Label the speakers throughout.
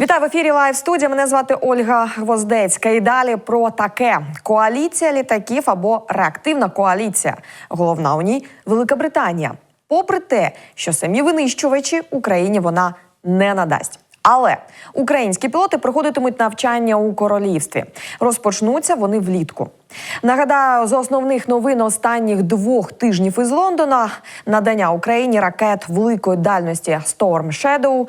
Speaker 1: Вітаю в ефірі Лайв студія. Мене звати Ольга Гвоздецька. І далі про таке: коаліція літаків або реактивна коаліція. Головна у ній Велика Британія. Попри те, що самі винищувачі Україні вона не надасть. Але українські пілоти проходитимуть навчання у королівстві. Розпочнуться вони влітку. Нагадаю, з основних новин останніх двох тижнів із Лондона надання Україні ракет великої дальності Storm Shadow,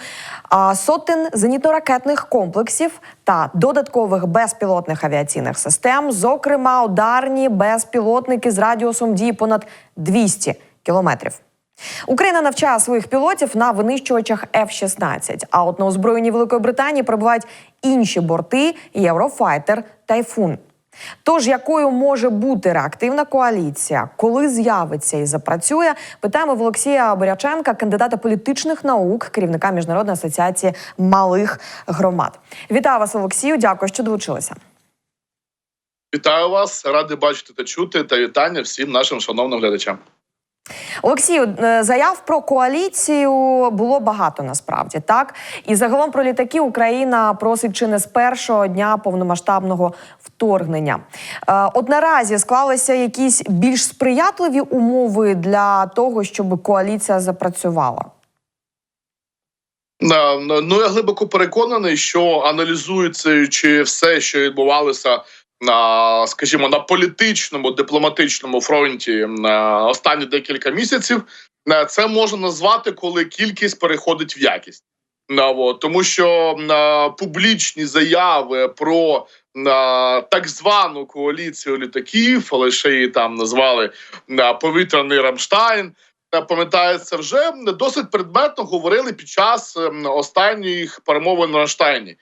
Speaker 1: сотень зенітно-ракетних комплексів та додаткових безпілотних авіаційних систем, зокрема ударні безпілотники з радіусом дії понад 200 кілометрів. Україна навчає своїх пілотів на винищувачах F-16, а от на озброєнні Великої Британії перебувають інші борти Єврофайтер Тайфун. Тож, якою може бути реактивна коаліція, коли з'явиться і запрацює, питаємо в Олексія Боряченка, кандидата політичних наук, керівника міжнародної асоціації малих громад. Вітаю вас, Олексію. Дякую, що долучилися.
Speaker 2: Вітаю вас, радий бачити та чути та вітання всім нашим шановним глядачам.
Speaker 1: Олексію, е, заяв про коаліцію було багато насправді так. І загалом про літаки Україна просить чи не з першого дня повномасштабного вторгнення. Е, От наразі склалися якісь більш сприятливі умови для того, щоб коаліція запрацювала.
Speaker 2: Ну я глибоко переконаний, що аналізуючи все, що відбувалося скажімо, на політичному дипломатичному фронті на останні декілька місяців, е, це можна назвати, коли кількість переходить в якість. На, тому що на публічні заяви про на так звану коаліцію літаків, але ще її там назвали на повітряний Рамштайн. е, Пам'ятається, вже досить предметно говорили під час останніх перемовин на Рамштайні,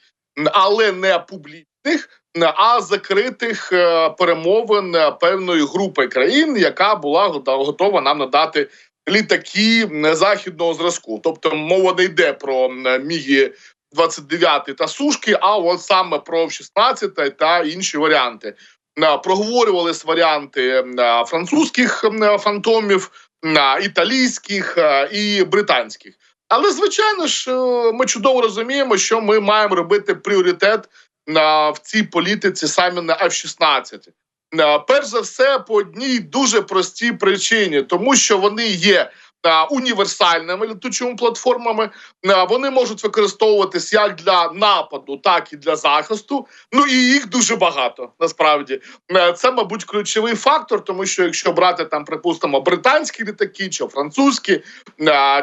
Speaker 2: але не публічних, а закритих е, перемовин е, певної групи країн, яка була готова нам надати літаки західного зразку. Тобто мова не йде про м, міги 29 та сушки, а от саме про 16 та інші варіанти. Е, Проговорювались варіанти французьких фантомів, італійських і британських. Але звичайно ж, ми чудово розуміємо, що ми маємо робити пріоритет в цій політиці саме на F-16. Е, Перш за все, по одній дуже простій причині, тому що вони є е, універсальними літучими платформами. Е, Вони можуть використовуватись як для нападу, так і для захисту. Ну і їх дуже багато насправді. Це, мабуть, ключовий фактор, тому що якщо брати там, припустимо, британські літаки чи французькі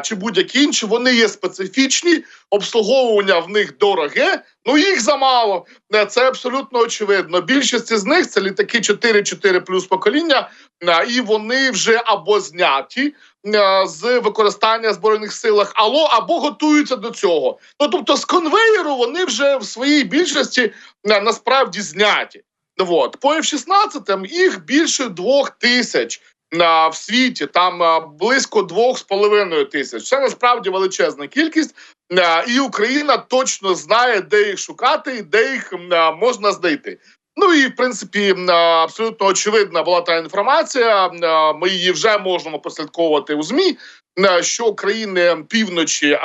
Speaker 2: чи будь-які інші, вони є специфічні, обслуговування в них дороге. Ну їх замало. Е, Це абсолютно очевидно. Більшість з них це літаки 4-4 плюс покоління, е, і вони вже або зняті е, з використання збройних силах, або, або готуються до цього. Ну тобто, з конвеєру вони вже в своїй більшості насправді зняті. Вот. По F-16 їх більше двох тисяч в світі, там близько двох з половиною тисяч. Це насправді величезна кількість, і Україна точно знає, де їх шукати і де їх е, можна знайти. Ну і в принципі е, абсолютно очевидна була та інформація. е, Ми її вже можемо прослідковувати у змі. е, Що країни півночі е,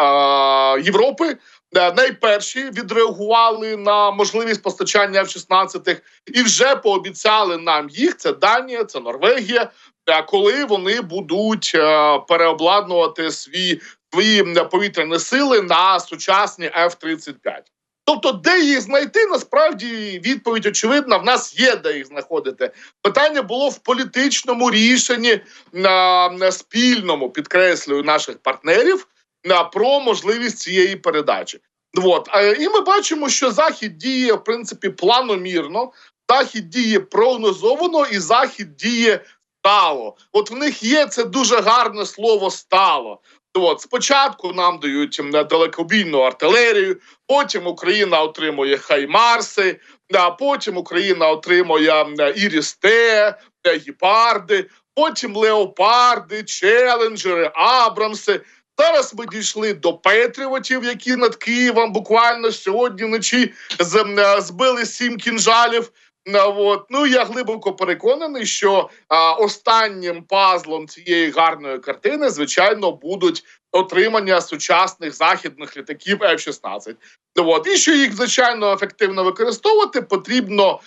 Speaker 2: Європи е, найперші відреагували на можливість постачання F-16 і вже пообіцяли нам їх. Це Данія, це Норвегія. е, Коли вони будуть е, переобладнувати свій свої повітряні сили на сучасні F-35. Тобто, де їх знайти, насправді відповідь очевидна. В нас є де їх знаходити. Питання було в політичному рішенні на, на спільному підкреслюю наших партнерів на про можливість цієї передачі. От. Е, І ми бачимо, що захід діє в принципі планомірно, захід діє прогнозовано, і захід діє стало. От в них є це дуже гарне слово стало. От спочатку нам дають далекобійну артилерію, потім Україна отримує хаймарси, а потім Україна отримує Ірісте, е, гіпарди, потім леопарди, челенджери, Абрамси. Зараз ми дійшли до Петріотів, які над Києвом буквально сьогодні вночі е, збили сім кінжалів. Ну, от. ну я глибоко переконаний, що а, останнім пазлом цієї гарної картини, звичайно, будуть отримання сучасних західних літаків F-16. Ну, От. І що їх звичайно ефективно використовувати, потрібно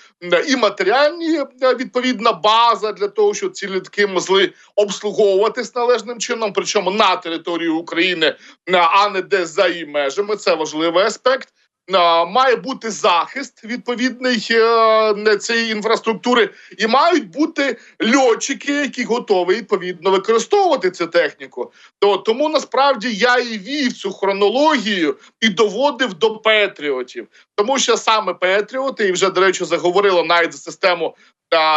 Speaker 2: і матеріальні е, відповідна база для того, щоб ці літаки могли обслуговуватись належним чином, причому на території України, а не десь за її межами. Це важливий аспект. Має бути захист відповідний е, цієї інфраструктури, і мають бути льотчики, які готові відповідно використовувати цю техніку. То тому насправді я і вів цю хронологію і доводив до Петріотів, тому що саме Петріоти, і вже до речі, заговорили навіть за систему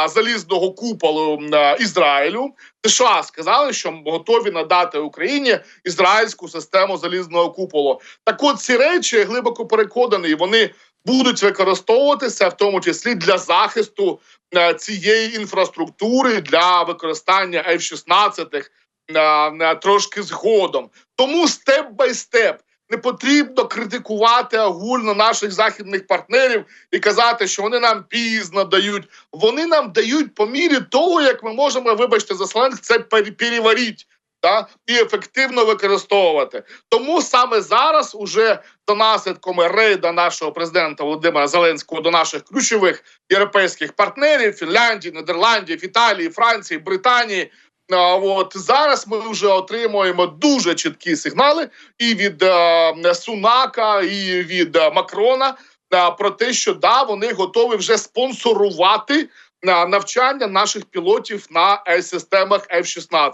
Speaker 2: залізного куполу Ізраїлю. США сказали, що готові надати Україні ізраїльську систему залізного куполу. Так, от ці речі я глибоко переконаний, вони будуть використовуватися в тому числі для захисту е, цієї інфраструктури для використання F-16 на, на трошки згодом. Тому степ бай степ. Не потрібно критикувати огульно наших західних партнерів і казати, що вони нам пізно дають. Вони нам дають по мірі того, як ми можемо, вибачте, за сленг, це пер- переваріть та і ефективно використовувати. Тому саме зараз, уже за наслідками рейда нашого президента Володимира Зеленського до наших ключових європейських партнерів Фінляндії, Нідерландів, Італії, Франції, Британії. От зараз ми вже отримуємо дуже чіткі сигнали і від е, Сунака, і від е, Макрона е, про те, що да, вони готові вже спонсорувати на навчання наших пілотів на е, системах F-16.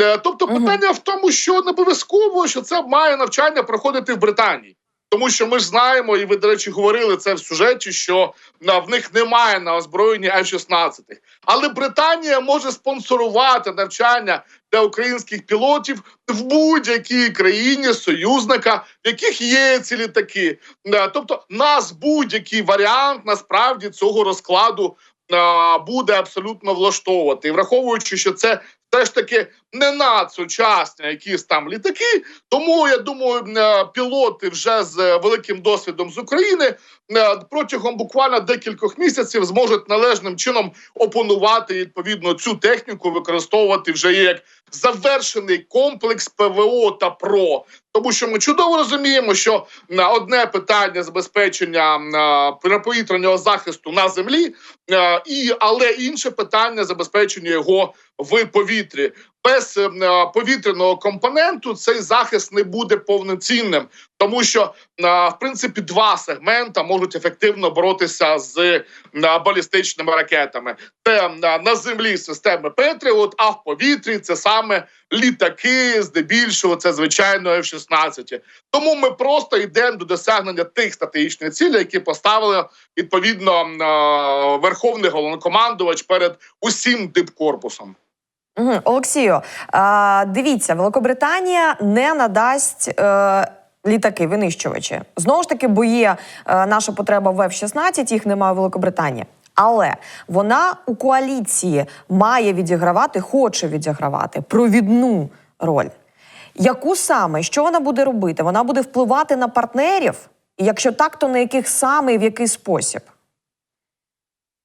Speaker 2: Е, Тобто, питання в тому, що не обов'язково, що це має навчання проходити в Британії. Тому що ми ж знаємо, і ви, до речі, говорили це в сюжеті, що на, в них немає на озброєнні F-16. Але Британія може спонсорувати навчання для українських пілотів в будь-якій країні союзника, в яких є ці літаки. Е, Тобто, нас будь-який варіант насправді цього розкладу е, буде абсолютно влаштовувати, і враховуючи, що це все ж таки не надсучасні якісь там літаки. Тому я думаю, е, пілоти вже з е, великим досвідом з України е, протягом буквально декількох місяців зможуть належним чином опанувати відповідно цю техніку, використовувати вже як завершений комплекс ПВО та ПРО. Тому що ми чудово розуміємо, що на одне питання забезпечення протиповітряного захисту на землі, і але інше питання забезпечення його в повітрі. Без е, повітряного компоненту цей захист не буде повноцінним, тому що е, в принципі два сегмента можуть ефективно боротися з е, балістичними ракетами. Це е, на землі системи Петріот, а в повітрі це саме літаки, здебільшого це звичайно F-16. Тому ми просто йдемо до досягнення тих стратегічних цілей, які поставили відповідно е, верховний головнокомандувач перед усім дипкорпусом.
Speaker 1: Угу. Олексію, а, дивіться, Великобританія не надасть. Е... Літаки, винищувачі. Знову ж таки, бо є е, наша потреба в F-16, їх немає в Великобританії. Але вона у коаліції має відігравати, хоче відігравати провідну роль. Яку саме, що вона буде робити? Вона буде впливати на партнерів? І якщо так, то на яких саме і в який спосіб?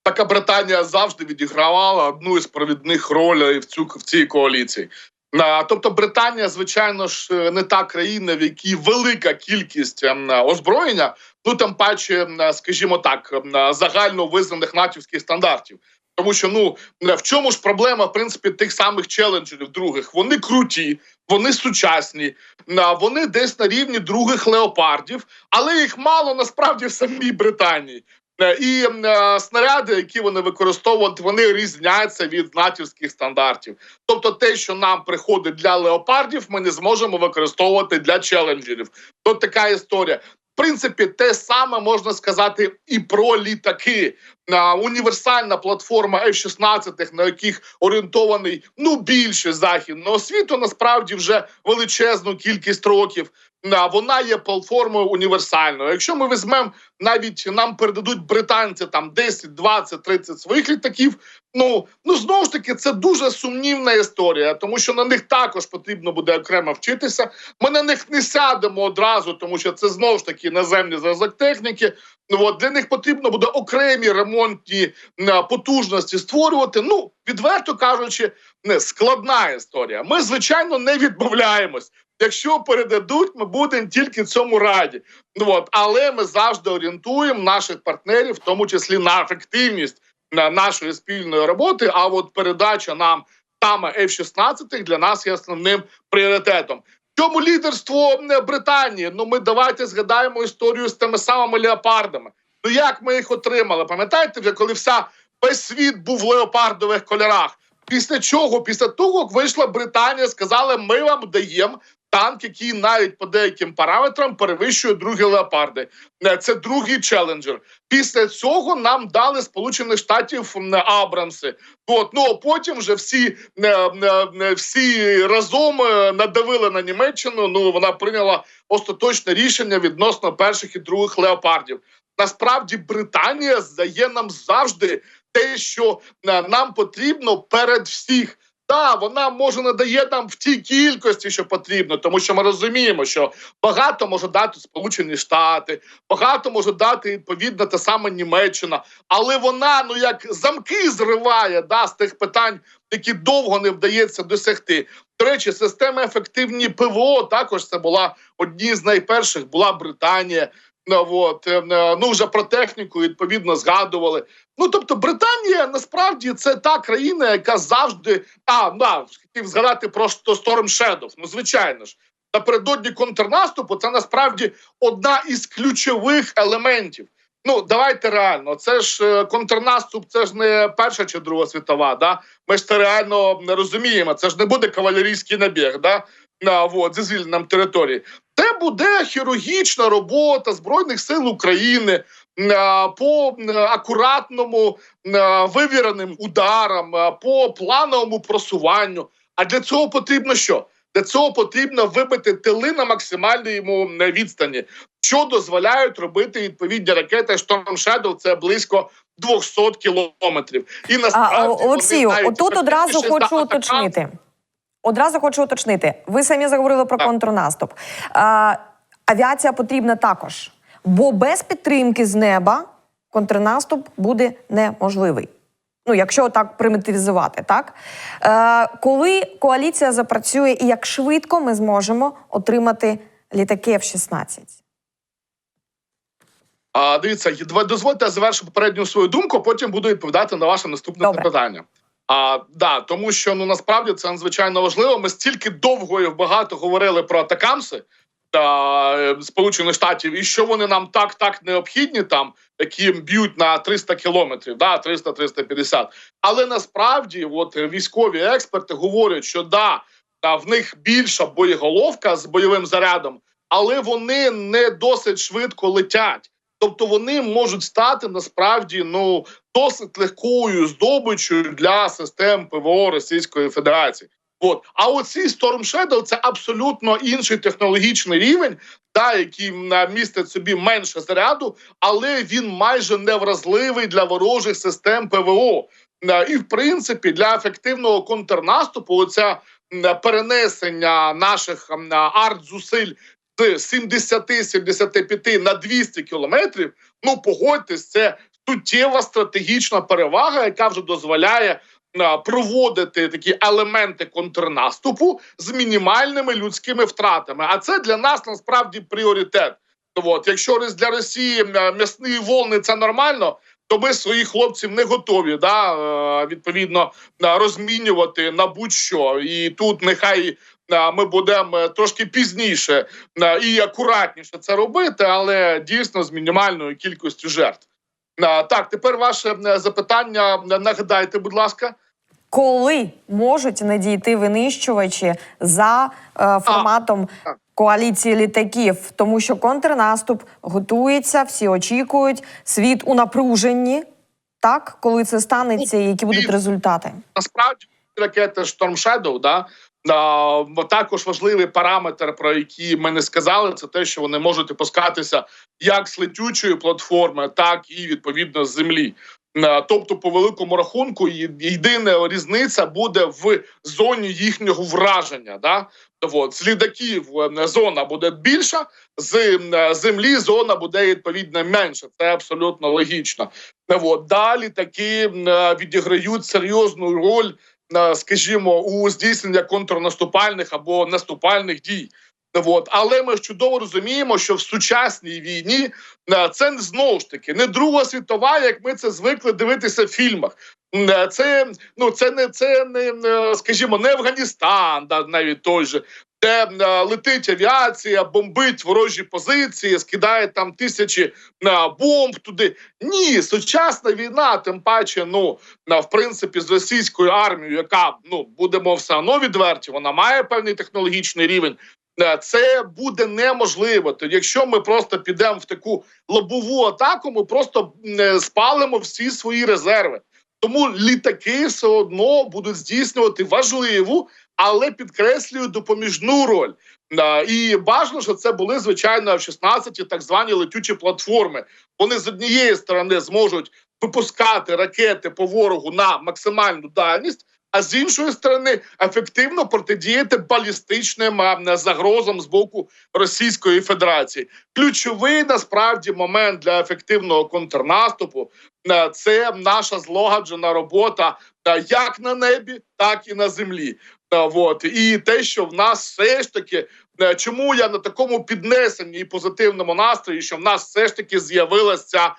Speaker 2: Така Британія завжди відігравала одну із провідних ролей в цю в цій коаліції. Тобто, Британія, звичайно ж, не та країна, в якій велика кількість ем, озброєння, ну там паче, ем, скажімо так, ем, загально визнаних натівських стандартів. Тому що ну в чому ж проблема в принципі тих самих челенджерів других? Вони круті, вони сучасні, вони десь на рівні других леопардів, але їх мало насправді в самій Британії. Е, І е, снаряди, які вони використовують, вони різняться від натівських стандартів. Тобто, те, що нам приходить для леопардів, ми не зможемо використовувати для челенджерів. Тут така історія. В принципі, те саме можна сказати і про літаки. Універсальна платформа F-16, на яких орієнтований ну більше західного світу, насправді вже величезну кількість років. Вона є платформою універсальною. Якщо ми візьмемо, навіть нам передадуть британці там 10, 20, 30 своїх літаків. Ну ну знову ж таки, це дуже сумнівна історія, тому що на них також потрібно буде окремо вчитися. Ми на них не сядемо одразу, тому що це знову ж таки наземний зразок техніки. Ну от для них потрібно буде окремі ремонтні потужності створювати. Ну відверто кажучи, не складна історія. Ми звичайно не відмовляємось. Якщо передадуть, ми будемо тільки цьому раді. Ну от але ми завжди орієнтуємо наших партнерів, в тому числі на ефективність нашої спільної роботи. А от передача нам саме F-16 для нас є основним пріоритетом. Чому лідерство Британії? Ну ми давайте згадаємо історію з тими самими леопардами. Ну як ми їх отримали? Пам'ятаєте, вже коли вся весь світ був в леопардових кольорах? Після чого? Після того, як вийшла Британія, сказали, ми вам даємо танк, який навіть по деяким параметрам перевищує другі леопарди. Е, Це другий челенджер. Після цього нам дали Сполучених Штатів Абрамси. От ну а потім вже всі е, е, всі разом надавили на Німеччину. Ну вона прийняла остаточне рішення відносно перших і других леопардів. Насправді Британія здає нам завжди те, що нам потрібно перед всіх. Та вона може надає нам в тій кількості, що потрібно, тому що ми розуміємо, що багато може дати Сполучені Штати, багато може дати відповідно та саме Німеччина, але вона ну як замки зриває да, з тих питань, які довго не вдається досягти. До речі, система ефективні ПВО також це була одні з найперших. Була Британія. Ну, от, е, е, ну вже про техніку відповідно згадували. Ну тобто, Британія насправді це та країна, яка завжди а да, хотів згадати про Sto- Storm Shadow. Ну звичайно ж, напередодні контрнаступу це насправді одна із ключових елементів. Ну давайте реально. Це ж е, контрнаступ, це ж не перша чи друга світова. Да, ми ж це реально не розуміємо. Це ж не буде кавалерійський набіг. Да, на вот, зі звільненням території. Це буде хірургічна робота збройних сил України е, по акуратному е, вивіреним ударам, е, по плановому просуванню. А для цього потрібно що? Для цього потрібно вибити тили на максимальній йому відстані, що дозволяють робити відповідні ракети Storm Shadow, Це близько 200 кілометрів. І
Speaker 1: А,
Speaker 2: насправді
Speaker 1: Олексію, отут одразу хочу уточнити. Одразу хочу уточнити. Ви самі заговорили про контрнаступ. А, авіація потрібна також, бо без підтримки з неба контрнаступ буде неможливий. Ну, якщо так примітивізувати, так е, коли коаліція запрацює і як швидко ми зможемо отримати літаки F-16?
Speaker 2: А, дивіться, дозвольте я завершу попередню свою думку, потім буду відповідати на ваше наступне
Speaker 1: Добре.
Speaker 2: запитання. А, да, тому що ну насправді це надзвичайно важливо. Ми стільки довго і багато говорили про атакамси та е, Сполучених Штатів, і що вони нам так так необхідні, там які б'ють на 300 кілометрів, да, 300-350. Але насправді, от е, військові експерти говорять, що да, в них більша боєголовка з бойовим зарядом, але вони не досить швидко летять. Тобто вони можуть стати насправді ну досить легкою здобиччю для систем ПВО Російської Федерації. От а оці Storm Shadow – це абсолютно інший технологічний рівень, та який містить собі менше заряду, але він майже невразливий для ворожих систем ПВО. Е, І в принципі для ефективного контрнаступу оця перенесення наших м, арт-зусиль з 70-75 на 200 кілометрів. Ну погодьтесь, це суттєва стратегічна перевага, яка вже дозволяє проводити такі елементи контрнаступу з мінімальними людськими втратами. А це для нас насправді пріоритет. От, якщо для Росії м'ясні волни це нормально, то ми своїх хлопців не готові да, е, відповідно а, розмінювати на будь-що. І тут нехай а, ми будемо е, трошки пізніше і акуратніше це робити, але дійсно з мінімальною кількістю жертв. А, Так, тепер ваше запитання. Нагадайте, будь ласка.
Speaker 1: коли можуть надійти винищувачі за е, форматом
Speaker 2: так.
Speaker 1: коаліції літаків, тому що контрнаступ готується, всі очікують, світ у напруженні. Так, коли це станеться, і які будуть результати?
Speaker 2: Насправді ракети Storm Shadow, да, А, також важливий параметр, про який ми не сказали, це те, що вони можуть опускатися як з летючої платформи, так і відповідно з землі. Тобто, по великому рахунку, єдина різниця буде в зоні їхнього враження. Да? От, з літаків е, зона буде більша, з е, землі зона буде відповідно менша. Це абсолютно логічно. От, далі таки е, відіграють серйозну роль скажімо, у здійснення контрнаступальних або наступальних дій. От. Але ми чудово розуміємо, що в сучасній війні е, це знову ж таки не Друга світова, як ми це звикли дивитися в фільмах. Е, Це ну це не це не е, скажімо, не Афганістан, да, навіть той же. Де е, летить авіація, бомбить ворожі позиції, скидає там тисячі е, бомб туди. Ні, сучасна війна, тим паче, ну на в принципі з російською армією, яка ну будемо все одно відверті, вона має певний технологічний рівень. Е, Це буде неможливо. То якщо ми просто підемо в таку лобову атаку, ми просто е, спалимо всі свої резерви. Тому літаки все одно будуть здійснювати важливу, але підкреслюю допоміжну роль. І бажано, що це були звичайно в 16 так звані летючі платформи. Вони з однієї сторони зможуть випускати ракети по ворогу на максимальну дальність. А з іншої сторони ефективно протидіяти балістичним загрозам з боку Російської Федерації. Ключовий насправді момент для ефективного контрнаступу е, це наша злагоджена робота е, як на небі, так і на землі. Е, Вот і те, що в нас все ж таки, чому я на такому піднесенні і позитивному настрої, що в нас все ж таки з'явилася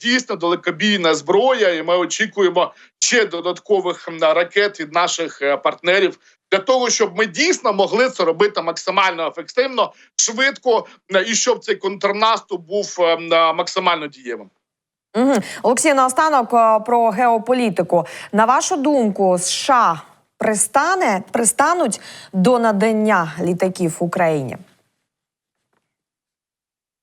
Speaker 2: дійсно далекобійна зброя, і ми очікуємо ще додаткових ракет від наших е, партнерів. Для того щоб ми дійсно могли це робити максимально ефективно, швидко е, і щоб цей контрнаступ був е, е, максимально дієвим.
Speaker 1: Угу. Олексій, наостанок е, про геополітику. На вашу думку, США пристане пристануть до надання літаків Україні?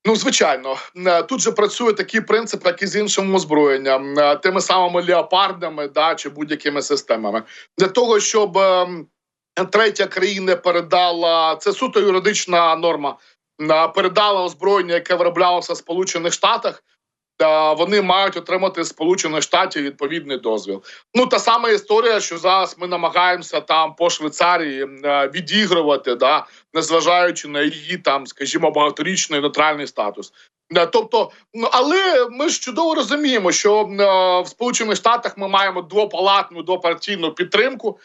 Speaker 2: Ну, звичайно, Е, тут же працює такий принцип, як і з іншим озброєнням, е, тими самими леопардами, да чи будь-якими системами, для того, щоб ем, третя країна передала це суто юридична норма. е, Передала озброєння, яке вироблялося в Сполучених Штатах. Вони мають отримати Сполучених Штатів відповідний дозвіл. Ну та сама історія, що зараз ми намагаємося там по Швейцарії е, відігрувати, да незважаючи на її там, скажімо, багаторічний нейтральний статус. Е, Тобто, але ми ж чудово розуміємо, що е, в Сполучених Штатах ми маємо двопалатну двопартійну підтримку.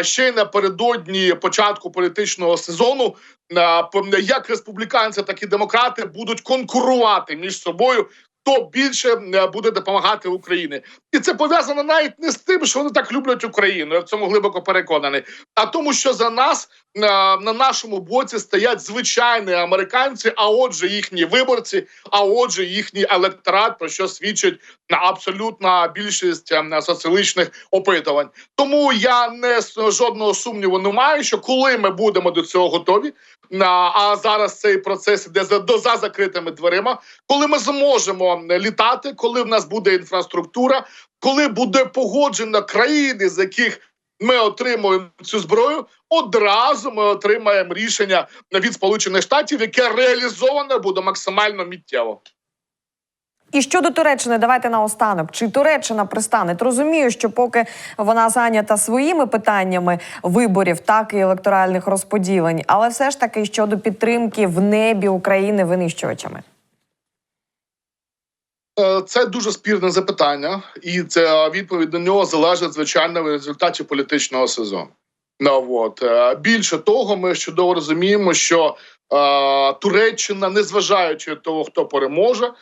Speaker 2: Ще й напередодні початку політичного сезону як республіканці, так і демократи будуть конкурувати між собою. Хто більше е, буде допомагати Україні, і це пов'язано навіть не з тим, що вони так люблять Україну. Я в цьому глибоко переконаний. А тому, що за нас е, на нашому боці стоять звичайні американці, а отже, їхні виборці, а отже, їхній електорат, про що свідчить абсолютна більшість е, соціологічних опитувань. Тому я не жодного сумніву не маю, що коли ми будемо до цього готові, а зараз цей процес іде за до за закритими дверима, коли ми зможемо літати, коли в нас буде інфраструктура, коли буде погоджено країни, з яких ми отримуємо цю зброю, одразу ми отримаємо рішення від Сполучених Штатів, яке реалізоване буде максимально миттєво.
Speaker 1: І щодо Туреччини, давайте наостанок. Чи Туреччина пристане? Розумію, що поки вона зайнята своїми питаннями виборів, так і електоральних розподілень, але все ж таки щодо підтримки в небі України винищувачами.
Speaker 2: Е, Це дуже спірне запитання, і це відповідь на нього залежить звичайно від результатів політичного сезону. Ну, от. е, Більше того, ми чудово розуміємо, що Туреччина, незважаючи того, хто переможе, е,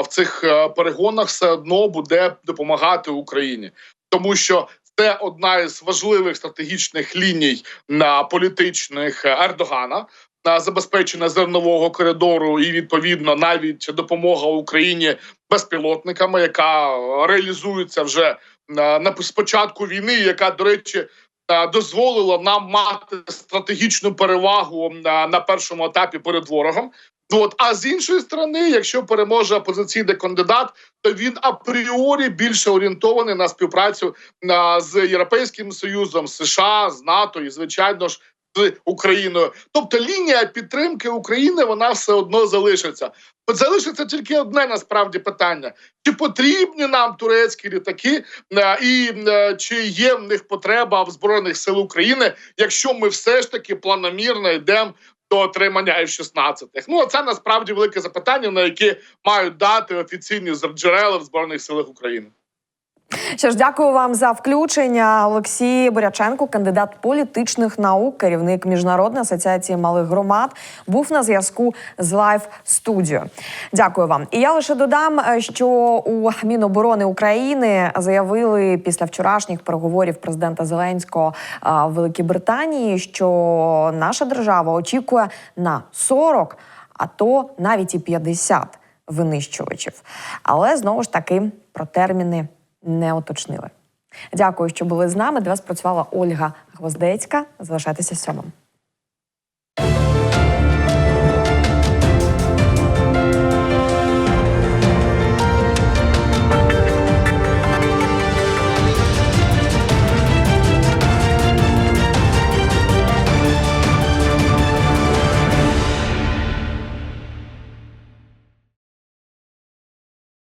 Speaker 2: в цих е, перегонах все одно буде допомагати Україні, тому що це одна із важливих стратегічних ліній на політичних е, Ердогана. На забезпечення зернового коридору і відповідно навіть допомога Україні безпілотниками, яка реалізується вже на спочатку війни, яка до речі е, дозволила нам мати стратегічну перевагу на, першому етапі перед ворогом. Ну от а з іншої сторони, якщо переможе опозиційний кандидат, то він апріорі більше орієнтований на співпрацю з Європейським Союзом, США, з НАТО і звичайно ж. З Україною, тобто лінія підтримки України вона все одно залишиться. Залишиться тільки одне насправді питання: чи потрібні нам турецькі літаки, е, і е, чи є в них потреба в збройних сил України, якщо ми все ж таки планомірно йдемо до отримання F-16. Ну це насправді велике запитання, на яке мають дати офіційні джерела в збройних силах України.
Speaker 1: Що ж, дякую вам за включення. Олексій Боряченко, кандидат політичних наук, керівник міжнародної асоціації малих громад, був на зв'язку з Live Studio. Дякую вам. І я лише додам, е, що у Міноборони України заявили після вчорашніх переговорів президента Зеленського е, в Великій Британії, що наша держава очікує на 40, а то навіть і 50 винищувачів. Але знову ж таки про терміни не уточнили. Дякую, що були з нами. Для вас працювала Ольга Гвоздецька. Залишайтеся сьомим.